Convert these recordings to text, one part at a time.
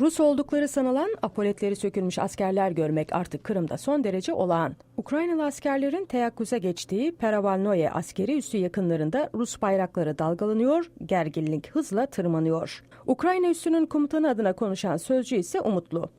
Rus oldukları sanılan apoletleri sökülmüş askerler görmek artık Kırım'da son derece olağan. Ukraynalı askerlerin teyakkuza geçtiği Peravalnoye askeri üssü yakınlarında Rus bayrakları dalgalanıyor, gerginlik hızla tırmanıyor. Ukrayna üssünün komutanı adına konuşan sözcü ise umutlu.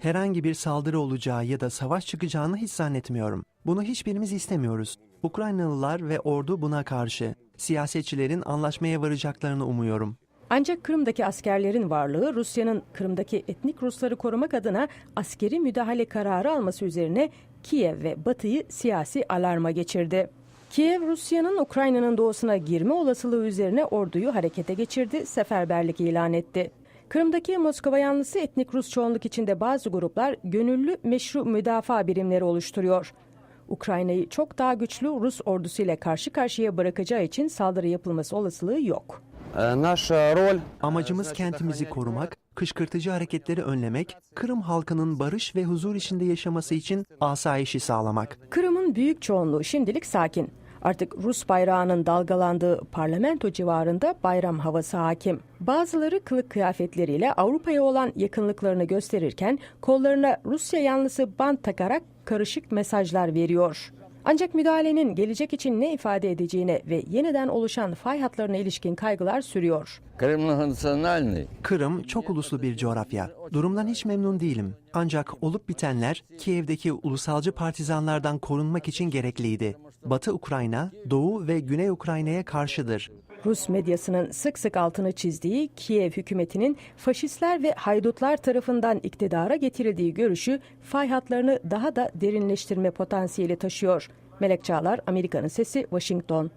Herhangi bir saldırı olacağı ya da savaş çıkacağını hiç zannetmiyorum. Bunu hiçbirimiz istemiyoruz. Ukraynalılar ve ordu buna karşı. Siyasetçilerin anlaşmaya varacaklarını umuyorum. Ancak Kırım'daki askerlerin varlığı Rusya'nın Kırım'daki etnik Rusları korumak adına askeri müdahale kararı alması üzerine Kiev ve Batı'yı siyasi alarma geçirdi. Kiev, Rusya'nın Ukrayna'nın doğusuna girme olasılığı üzerine orduyu harekete geçirdi, seferberlik ilan etti. Kırım'daki Moskova yanlısı etnik Rus çoğunluk içinde bazı gruplar gönüllü meşru müdafaa birimleri oluşturuyor. Ukrayna'yı çok daha güçlü Rus ordusuyla karşı karşıya bırakacağı için saldırı yapılması olasılığı yok. Ee, e, Amacımız kentimizi korumak, kışkırtıcı hareketleri önlemek, Kırım halkının barış ve huzur içinde yaşaması için asayişi sağlamak. Kırım'ın büyük çoğunluğu şimdilik sakin. Artık Rus bayrağının dalgalandığı parlamento civarında bayram havası hakim. Bazıları kılık kıyafetleriyle Avrupa'ya olan yakınlıklarını gösterirken kollarına Rusya yanlısı bant takarak karışık mesajlar veriyor. Ancak müdahalenin gelecek için ne ifade edeceğine ve yeniden oluşan fay hatlarına ilişkin kaygılar sürüyor. Kırım çok uluslu bir coğrafya. Durumdan hiç memnun değilim. Ancak olup bitenler Kiev'deki ulusalcı partizanlardan korunmak için gerekliydi. Batı Ukrayna, Doğu ve Güney Ukrayna'ya karşıdır. Rus medyasının sık sık altını çizdiği Kiev hükümetinin faşistler ve haydutlar tarafından iktidara getirildiği görüşü fay hatlarını daha da derinleştirme potansiyeli taşıyor. Melek Çağlar, Amerika'nın Sesi, Washington.